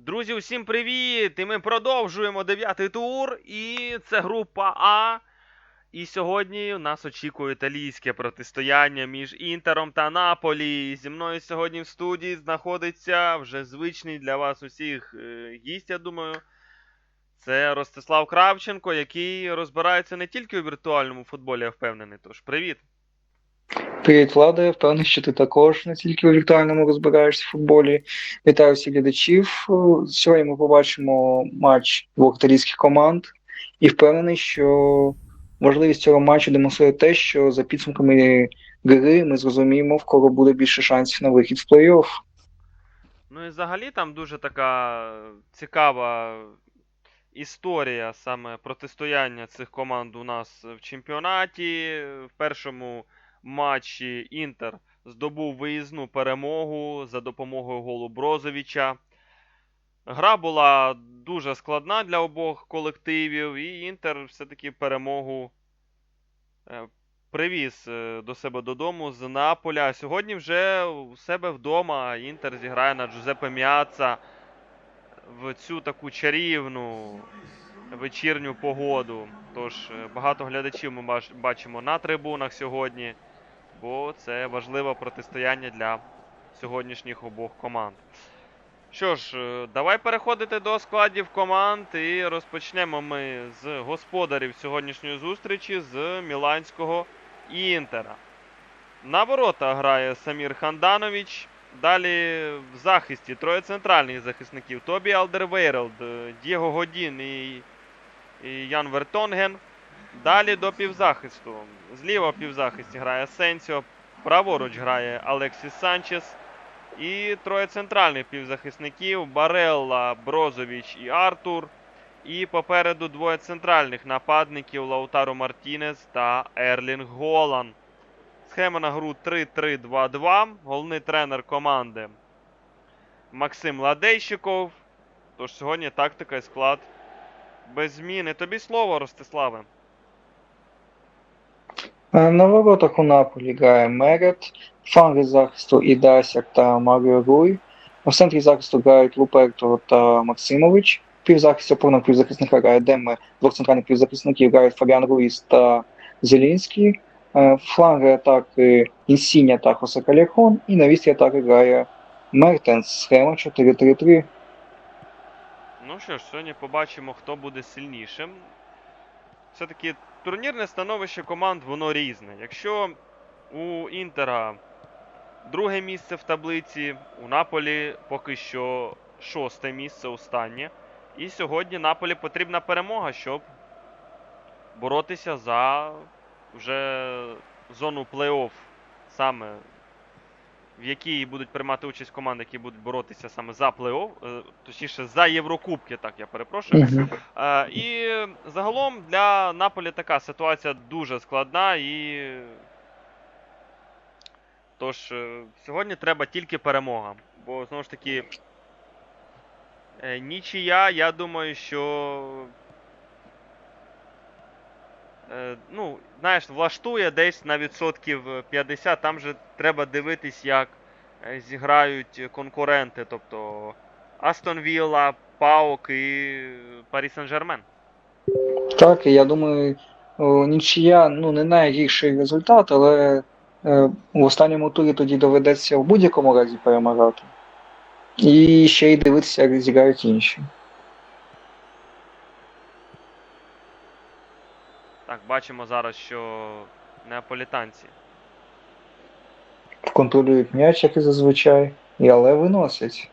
Друзі, усім привіт! І ми продовжуємо дев'ятий тур. І це група А. І сьогодні нас очікує італійське протистояння між Інтером та Наполі. Зі мною сьогодні в студії знаходиться вже звичний для вас усіх е, гість, я думаю. Це Ростислав Кравченко, який розбирається не тільки у віртуальному футболі, я впевнений. Тож, привіт! Привіт, Влада. Я впевнений, що ти також не тільки у віртуальному розбираєшся в футболі. Вітаю всіх глядачів. Сьогодні ми побачимо матч двох італійських команд і впевнений, що важливість цього матчу демонструє те, що за підсумками гри ми зрозуміємо, в кого буде більше шансів на вихід в плей-офф. Ну і взагалі там дуже така цікава історія саме протистояння цих команд у нас в чемпіонаті. В першому матчі Інтер здобув виїзну перемогу за допомогою голу Брозовича. Гра була дуже складна для обох колективів, і Інтер все-таки перемогу е, привіз е, до себе додому з Наполя. Сьогодні вже у себе вдома Інтер зіграє на Джузеппе Міаца в цю таку чарівну вечірню погоду. Тож е, багато глядачів ми бачимо на трибунах сьогодні, бо це важливе протистояння для сьогоднішніх обох команд. Що ж, е, давай переходити до складів команд і розпочнемо ми з господарів сьогоднішньої зустрічі з Міланського Інтера. На ворота грає Самір Ханданович. Далі в захисті троє центральних захисників: Тобі Алдервейрелд, е, Дієго Годін і, і Ян Вертонген. Далі до півзахисту. Зліва в півзахисті грає Сенсіо, праворуч грає Алексіс Санчес. І троє центральних півзахисників Барелла, Брозович і Артур. І попереду двоє центральних нападників Лаутаро Мартінес та Ерлінг Голан. Схема на гру 3-3-2-2. Головний тренер команди Максим Ладейщиков. Тож сьогодні тактика і склад без зміни. Тобі слово, Ростиславе. На воротах у Наполі грає Мерет, фланги захисту Ідасяк та Маріо Руй. У центрі захисту грають Луперто та Максимович. В Півзахисті опорного півзахисника грає Деме, двох центральних півзахисників грають Фабіан Руїс та Зелінський. Е, Фланги атаки Інсіня та Хосе Каляхон. І на вісті атаки грає Мертенс. Схема 4-3-3. Ну що ж, сьогодні побачимо, хто буде сильнішим. Все-таки турнірне становище команд воно різне. Якщо у Інтера друге місце в таблиці, у Наполі поки що шосте місце останнє. І сьогодні Наполі потрібна перемога, щоб боротися за вже зону плей-офф, саме в якій будуть приймати участь команди, які будуть боротися саме за плей-офф, е, точніше за Єврокубки, так я перепрошую. Е, І загалом для Наполі така ситуація дуже складна і. Тож, е, сьогодні треба тільки перемога. Бо знову ж таки. Нічия, я думаю, що. Е, Ну, знаєш, влаштує десь на відсотків 50. Там же треба дивитись, як е, зіграють конкуренти. Тобто Астон Вілла, Паук і Парі Сен-Жермен. Так, я думаю, нічия ну, не найгірший результат, але е, в останньому турі тоді доведеться в будь-якому разі перемагати. І ще й дивитися, як зіграють інші. Так, бачимо зараз, що неаполітанці. Контролюють м'яч, як і зазвичай, і але виносять.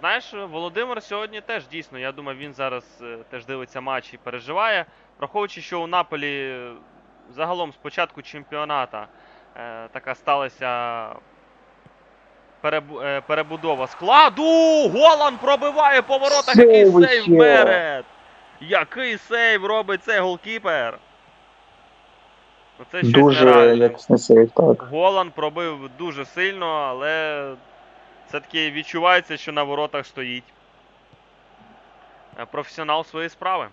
Знаєш, Володимир сьогодні теж дійсно, я думаю, він зараз е, теж дивиться матч і переживає. Враховуючи, що у Наполі е, загалом з початку чемпіоната е, така сталася перебу- е, перебудова складу. Голан пробиває по воротах. Який Сейв. Мерет! Який сейв робить цей голкіпер? Ну, Це щось Дуже якісний сейв, так. Голан пробив дуже сильно, але все-таки відчувається, що на воротах стоїть е, професіонал своєї справи.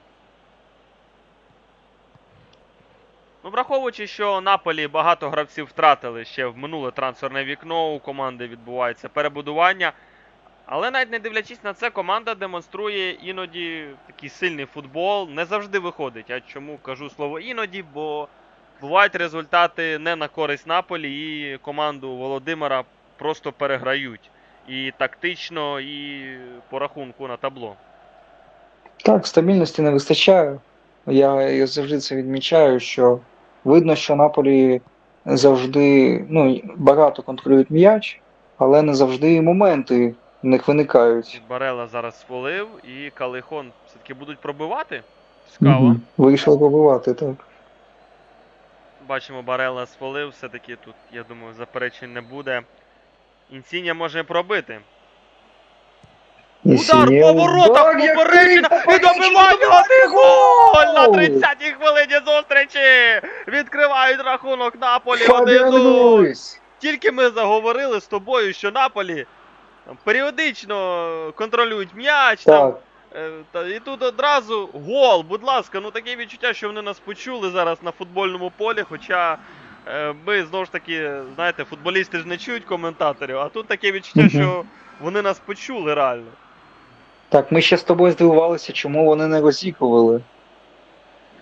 Ну, враховуючи, що Наполі багато гравців втратили ще в минуле трансферне вікно, у команди відбувається перебудування. Але навіть не дивлячись на це, команда демонструє іноді такий сильний футбол. Не завжди виходить. Я чому кажу слово іноді, бо бувають результати не на користь Наполі, і команду Володимира просто переграють. І тактично, і по рахунку на табло. Так, стабільності не вистачає. Я, я завжди це відмічаю, що видно, що Наполі завжди ну, багато контролюють м'яч, але не завжди моменти в них виникають. Барела зараз свалив, і Калихон все-таки будуть пробивати. Цікаво. Мгм. Вирішили пробивати, так. Бачимо, Барела свалив, все-таки тут, я думаю, заперечень не буде. Інсіння може пробити. Удар по воротах, Удар, і добивання один гол на 30-й хвилині зустрічі! Відкривають рахунок Наполі Фабіан 1-0. Тільки ми заговорили з тобою, що Наполі періодично контролюють м'яч. Там, і тут одразу гол, будь ласка, ну таке відчуття, що вони нас почули зараз на футбольному полі. Хоча е, ми знову ж таки, знаєте, футболісти ж не чують коментаторів, а тут таке відчуття, що вони нас почули реально. так, ми ще з тобою здивувалися, чому вони не розігрували.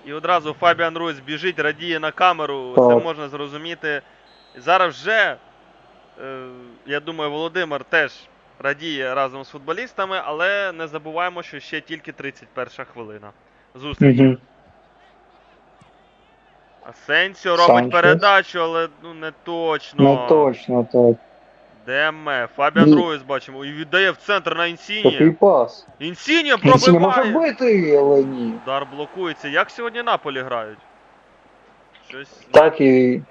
І одразу Фабіан Руйс біжить, радіє на камеру, Так. це можна зрозуміти. Зараз вже, е, я думаю, Володимир теж радіє разом з футболістами, але не забуваємо, що ще тільки 31 хвилина. Зустрічі. Угу. Асенсіо робить Санчес. передачу, але ну не точно. Не точно, так. Деме. Фабіан Ні. Руїс бачимо. І віддає в центр на Такий Інсіні. пас. Інсіні Він не може пробиває. бити, але ні. Удар блокується. Як сьогодні Наполі грають? Щось. Так і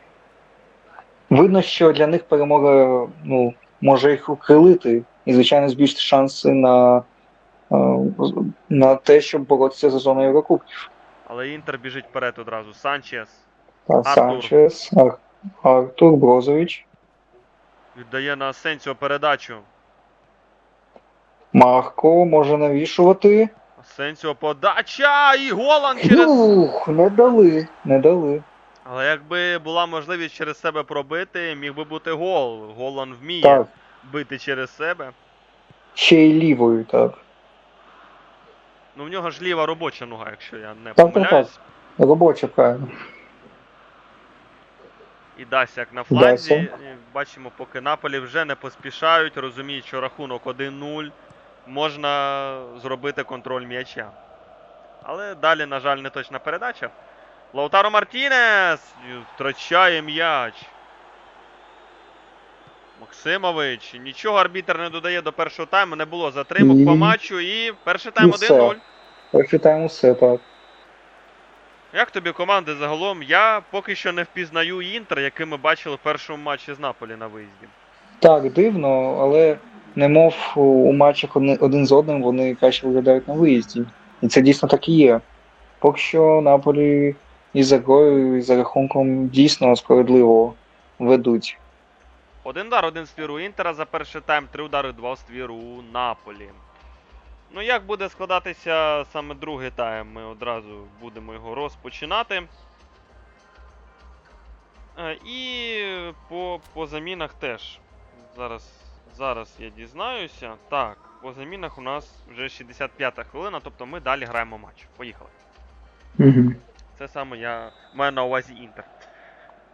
видно, що для них перемога ну, може їх ухилити і, звичайно, збільшити шанси на, е, на те, щоб боротися за зоною Єврокубків. Але Інтер біжить вперед одразу. Санчес Та Артур. Санчес, Ар- Артур Брозович, віддає на Асенсіо передачу. Марко може навішувати. Асенсіо подача! І Голан через. Ух, не дали, не дали. Але якби була можливість через себе пробити, міг би бути гол. Голан вміє Так, бити через себе. ще й лівою, так. Ну в нього ж ліва робоча нога, якщо я не Так, так, помиляюсь. Робоча, правильно. І Дасяк на фланзі. Дася. Бачимо, поки Наполі вже не поспішають, розуміють, що рахунок 1-0. Можна зробити контроль м'яча. Але далі, на жаль, не точна передача. Лаутаро Мартінес втрачає м'яч. Максимович. Нічого арбітер не додає до першого тайму. Не було затримок по матчу. І перший тайм 1-0. Прочитаємо все так. Як тобі команди загалом? Я поки що не впізнаю Інтер, який ми бачили в першому матчі з Наполі на виїзді. Так, дивно, але немов у- у матчах один з одним вони краще виглядають на виїзді. І це дійсно так і є. Поки що Наполі і за грою, і за рахунком дійсно справедливо ведуть. Один удар, один ствір у Інтера за перший тайм, три удари, два ствір у Наполі. Ну, як буде складатися саме другий тайм, ми одразу будемо його розпочинати. Е, І по, по замінах теж. Зараз, зараз я дізнаюся. Так, по замінах у нас вже 65-та хвилина, тобто ми далі граємо матч. Поїхали. Угу. Це саме я маю на увазі Інтер.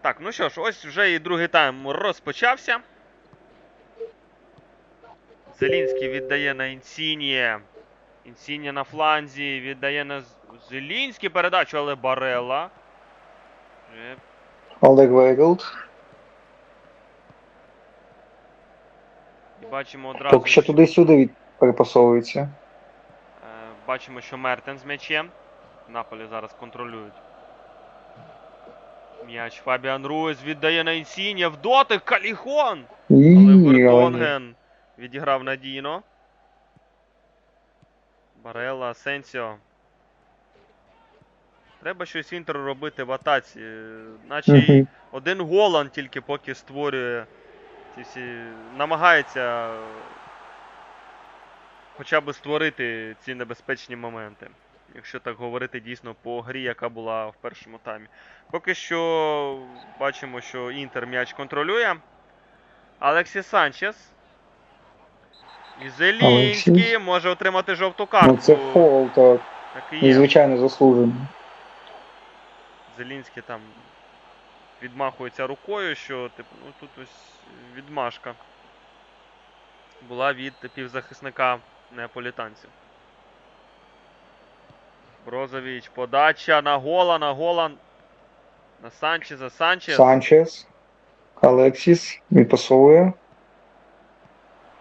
Так, ну що ж, ось вже і другий тайм розпочався. Зелінський віддає на Інсініє. Інсініє на фланзі, віддає на Зелінський передачу, але Барела. Олег Вейголд. І бачимо одразу. Поки що туди-сюди перепасовується. Е, Бачимо, що Мертен з м'ячем. Наполі зараз контролюють. М'яч Фабіан Руйс віддає на Інсінія в дотик Каліхон! Але Вертонген відіграв надійно. Барела, Асенсіо. Треба щось Інтеру робити в атаці. Наче Мгм. один Голан тільки поки створює ці всі. намагається хоча б створити ці небезпечні моменти. Якщо так говорити дійсно по грі, яка була в першому таймі. Поки що бачимо, що Інтер м'яч контролює. Алексі Санчес І Зелінський може отримати жовту картку. Ну це фол, так. Так і звичайно заслужено. Зелінський там відмахується рукою, що типу, ну тут ось відмашка була від півзахисника неаполітанців. Брозович, подача на Голана, Голан. На Санчеза, Санчес. Санчес. Алексіс відпасовує.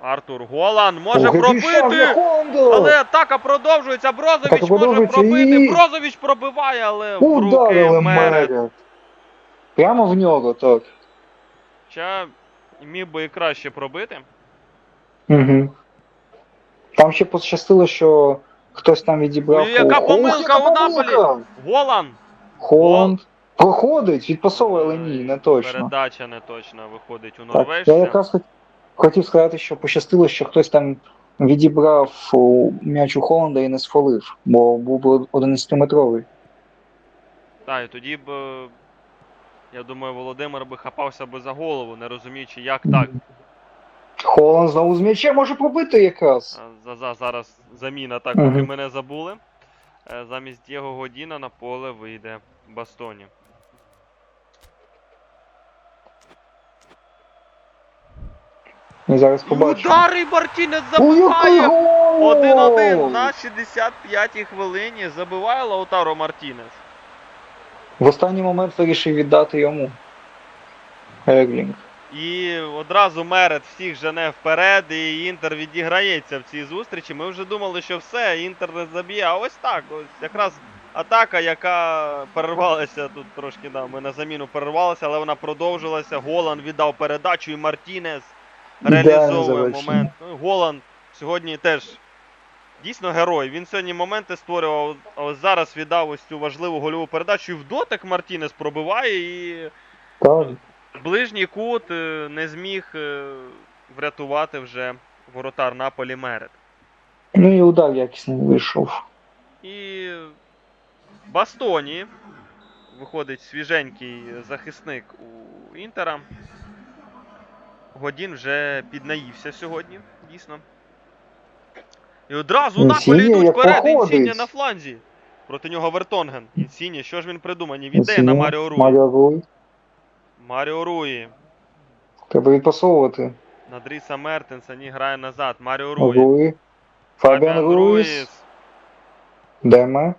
Артур Голан може для пробити! Але атака продовжується. Брозович Атака може продовжується пробити. і- Брозович пробиває, але в руки Ударили. Мерет. Прямо в нього, так. Хоча міг би і краще пробити. Угу. Там ще пощастило, що хтось там відібрав. Ой, яка Ох, помилка яка у Наполі! Голан! Холланд. Проходить, відпасовує, але ні, не точно. Передача не точно виходить у Так, я норвежця. якраз хот- хотів сказати, що пощастило, що хтось там відібрав у, м'яч у Холланда і не сфолив, бо був би 11-метровий. Так, і тоді б, е, я думаю, Володимир би хапався би за голову, не розуміючи, як так. Холланд знову з м'ячем може пробити якраз. А, За, за, зараз заміна, так, поки мене забули. Е, Замість Дієго Годіна на поле вийде Бастоні. Ми зараз І побачимо. удар і Мартінес забиває! 1-1 на 65-й хвилині забиває Лаутаро Мартінес. В останній момент вирішив віддати йому. Ерлінг. І одразу Мерет всіх жене вперед, і Інтер відіграється в цій зустрічі. Ми вже думали, що все, Інтер не заб'є. А ось так, ось якраз атака, яка перервалася тут трошки, да, ми на заміну перервалися, але вона продовжилася. Голан віддав передачу і Мартінес реалізовує завершення. момент. Ну, Голан сьогодні теж дійсно герой. Він сьогодні моменти створював, а ось зараз віддав ось цю важливу гольову передачу. І в дотик Мартінес пробиває і. Ближній кут е, не зміг е, врятувати вже воротар Наполі Мерет. Ну і удар якісний вийшов. І Бастоні виходить свіженький захисник у Інтера. Годін вже піднаївся сьогодні, дійсно. І одразу Наполі йдуть вперед. Інсіні на фланзі. Проти нього Вертонген. Інсіні, що ж він придумав? Ні, віддає на. Маріо Руй. Маріо Руї. Треба відпасовувати. На Дріса Мертенса, ні, грає назад. Маріо Руї. Руй. Фабіан Руїс. Деме.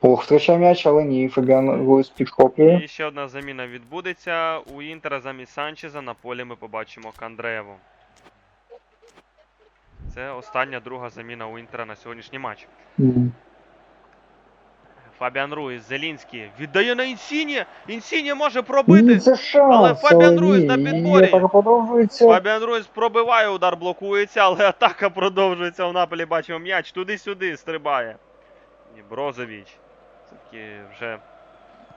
Ох, втрачає м'яч, але ні. Фабіан Руїс підхоплює. І ще одна заміна відбудеться. У Інтера замість Санчеза на полі ми побачимо Кандреєву. Це остання друга заміна у Інтера на сьогоднішній матч. Мгм. Фабіан Руїс, Зелінський віддає на Інсіні. Інсіні може пробити. це шанс, Але Фабіан Руїс на підборі. Фабіан Руїс пробиває, удар блокується, але атака продовжується в Наполі. Бачимо м'яч. Туди-сюди стрибає. І Брозович. Все-таки вже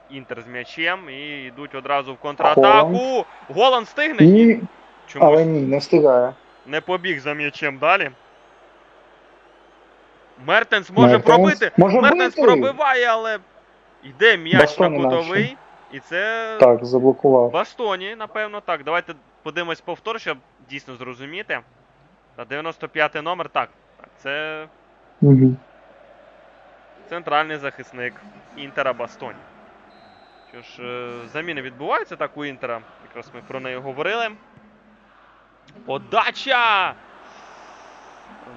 Інтер з м'ячем і йдуть одразу в контратаку. Голан стигне? Ні. Чомусь Але ні, не встигає. не побіг за м'ячем далі. Мертенс може Мертенс пробити. може Мертенс бити. пробиває, але йде м'яч Бастоні на кутовий. І це Так, заблокував. Бастоні, напевно, так. Давайте подивимось повтор, щоб дійсно зрозуміти. Та 95 номер, так. так. Це Угу. центральний захисник Інтера Бастоні. Що ж, е, заміни відбуваються так у Інтера. Якраз ми про неї говорили. Подача!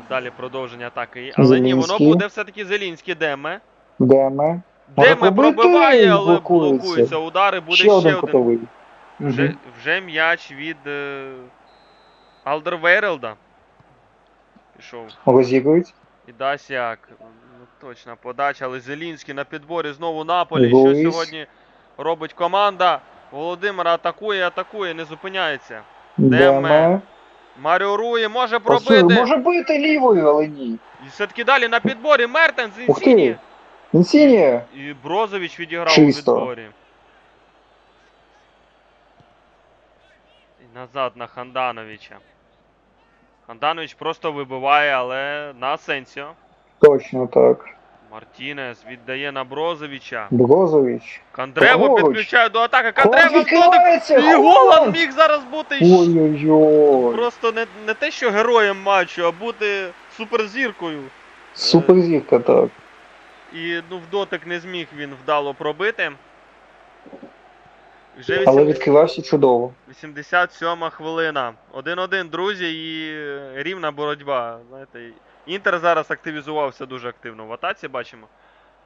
Далі продовження атаки. Але ні, воно буде все-таки Зелінський Деме. Деме. Деме пробити, пробиває, але блокується. блокуються удари. Буде ще, один один. кутовий. Вже, Мгм. вже м'яч від е, Алдервейрелда. Пішов. Розігрують. І Дасяк. Ну, точна подача, але Зелінський на підборі знову Наполі. Що Луїс. сьогодні робить команда? Володимир атакує, атакує, не зупиняється. Деме. Деме. Маріо Руї може Пасує. пробити. Може бити лівою, але ні. І все-таки далі на підборі Мертенс, Ух ти. Інсіні. Інсіні. І Брозович відіграв Чисто. у відборі. І назад на Хандановича. Ханданович просто вибиває, але на Асенсіо. Точно так. Мартінес віддає на Брозовича. Брозович. Кандрево підключає до атаки. Кандрево вдоник. І Голан міг зараз бути Ой-ой-ой. просто не, не те, що героєм матчу, а бути суперзіркою. Суперзірка, так. І ну, в дотик не зміг він вдало пробити. Вже Але відкривався чудово. 87 хвилина. 1-1, друзі, і рівна боротьба. Знаєте, Інтер зараз активізувався дуже активно. В атаці бачимо.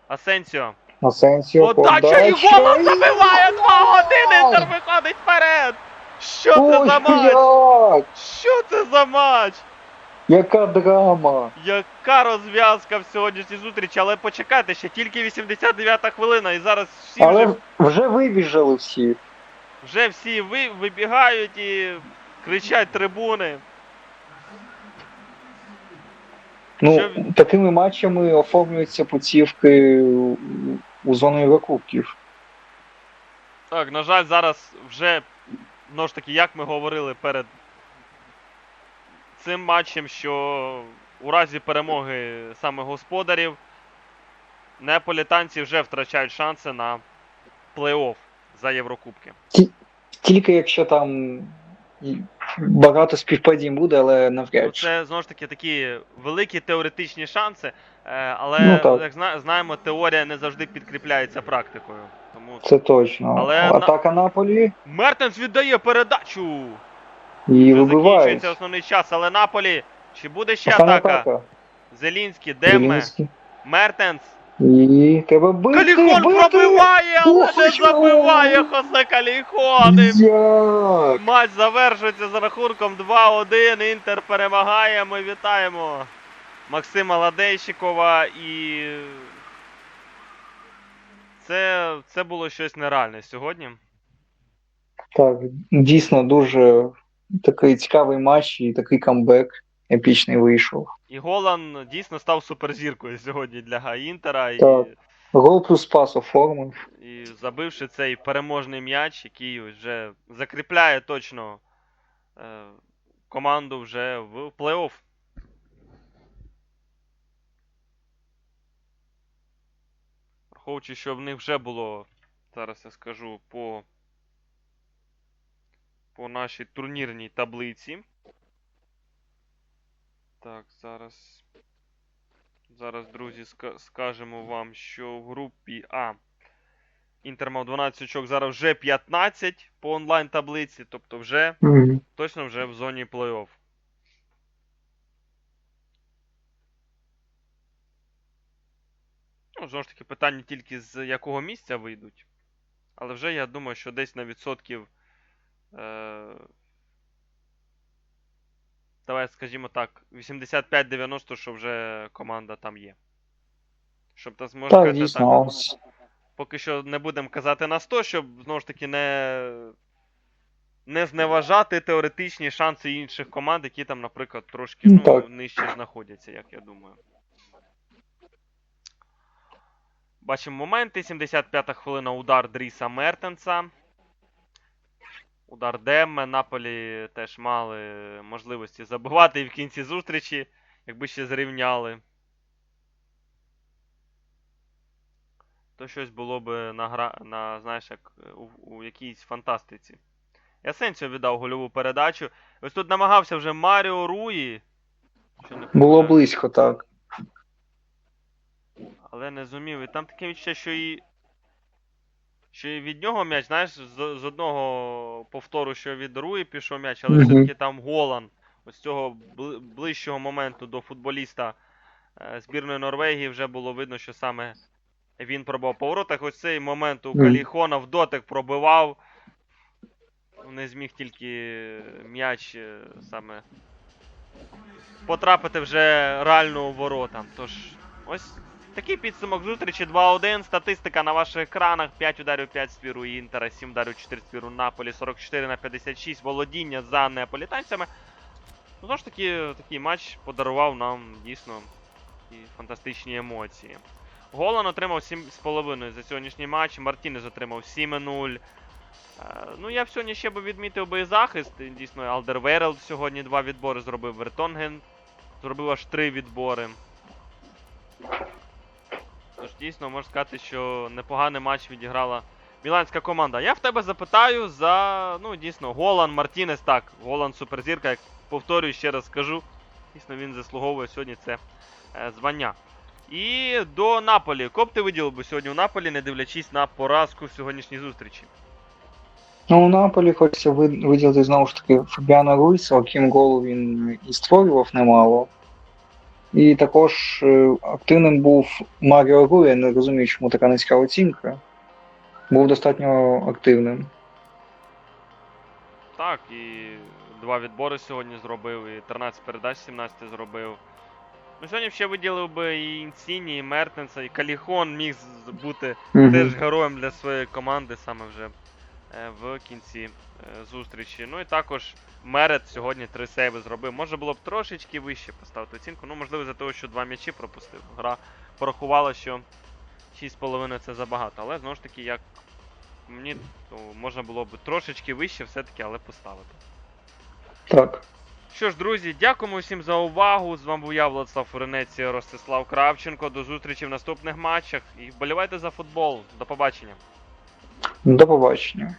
Асенсіо. Асенсіо, Подача і голос забиває 2-1, Інтер виходить вперед! Що це Ой, за матч? як! Що це за матч? Яка драма! Яка розв'язка в сьогоднішній зустрічі, але почекайте, ще тільки 89-та хвилина, і зараз всі вже, вже вибіжали всі. вже всі ви, вибігають і кричать трибуни. Ну, Що такими матчами оформлюються путівки у- зону Єврокубків. Так, на жаль, зараз вже, знову ж таки, як ми говорили перед цим матчем, що у разі перемоги саме господарів, неаполітанці вже втрачають шанси на плей-офф за Єврокубки. Тільки якщо там багато співпадінь буде, але Ну, навряд чи. це знову ж таки такі великі теоретичні шанси, е, але Ну, так. як знаємо, теорія не завжди підкріпляється практикою. Тому Це точно. Але на- Атака Наполі Мертенс віддає передачу. і Вже вибивають. закінчується основний час, але Наполі. Чи буде ще атака? атака. Зелінський, Демме, Мертенс. І треба бити, Каліхон бити! пробиває, але Ох, не забиває Хосе Каліхон. І Як? Матч завершується з рахунком 2-1. Інтер перемагає. Ми вітаємо Максима Ладейщикова і. Це, це було щось нереальне сьогодні. Так, дійсно дуже такий цікавий матч і такий камбек епічний вийшов. І Голан дійсно став суперзіркою сьогодні для Інтера. І, Так. Гол плюс пас оформив. і забивши цей переможний м'яч, який вже закріпляє точно е, команду вже в плей-офф. Враховуючи, що в них вже було, зараз я скажу, по, по нашій турнірній таблиці. Так, зараз. Зараз, друзі, скажемо вам, що в групі А Інтер мав 12 очок, зараз вже 15 по онлайн таблиці, тобто вже Мгм. точно вже в зоні плей-офф. Ну, знову ж таки, питання тільки з якого місця вийдуть. Але вже я думаю, що десь на відсотків. Е... Давай, скажімо так, 85-90, що вже команда там є. Щоб та зможе Так, дійсно, ось. поки що не будемо казати на 100, щоб знову ж таки не, не зневажати теоретичні шанси інших команд, які там, наприклад, трошки Ну, ну, так. нижче знаходяться, як я думаю. Бачимо моменти. 75-та хвилина удар Дріса Мертенса. Удар Демме. Наполі теж мали можливості забивати і в кінці зустрічі, якби ще зрівняли. то щось було би на, гра... на знаєш, як у, у якійсь фантастиці. Ясенсіо віддав гольову передачу. Ось тут намагався вже Маріо Руї. Що не Було близько, так. Але не зумів. І там таке відчуття, що і. Що від нього м'яч, знаєш, з, з одного повтору, що від Руї пішов м'яч, але все-таки там Голан. Ось цього ближчого моменту до футболіста е, збірної Норвегії вже було видно, що саме він пробував по воротах. Ось цей момент у. Каліхона в дотик пробивав. Не зміг тільки м'яч е, саме потрапити вже реально у ворота. Тож, ось такий підсумок зустрічі 2-1. Статистика на ваших екранах. 5 ударів 5 спіру Інтера, 7 ударів 4 спіру Наполі, 44 на 56 володіння за неаполітанцями. Ну, знову ж таки, такий матч подарував нам дійсно і фантастичні емоції. Голан отримав 7,5 за сьогоднішній матч. Мартінес отримав 7-0. Е, Ну, я б сьогодні ще би відмітив би захист. Дійсно, Алдерверелд сьогодні два відбори зробив. Вертонген зробив аж три відбори. Дійсно можна сказати, що непоганий матч відіграла міланська команда. Я в тебе запитаю за, ну, дійсно, Голан Мартінес. Так, Голан суперзірка, як повторюю, ще раз скажу. Дійсно, він заслуговує сьогодні це е, звання. І до Наполі. Кого б ти виділив би сьогодні у Наполі, не дивлячись на поразку в сьогоднішній зустрічі? Ну, у Наполі хочеться виділити знову ж таки Фабіана Руйса, окрім голу він і створював немало. І також е, активним був Маріо Руй, я не розумію, чому така низька оцінка. Був достатньо активним. Так, і два відбори сьогодні зробив, і 13 передач 17 зробив. Ну, сьогодні ще виділив би і Інсіні, і Мертенса, і Каліхон міг бути Мгм. теж героєм для своєї команди саме вже в кінці е, зустрічі. Ну і також Мерет сьогодні три сейви зробив. Може було б трошечки вище поставити оцінку. Ну, можливо, за того, що два м'ячі пропустив. Гра порахувала, що 6,5 це забагато. Але знову ж таки, як мені то можна було б трошечки вище все-таки, але поставити. Так. Що ж, друзі, дякуємо всім за увагу. З вами був я, Владислав Фуренець Ростислав Кравченко. До зустрічі в наступних матчах. І вболівайте за футбол. До побачення. До побачення.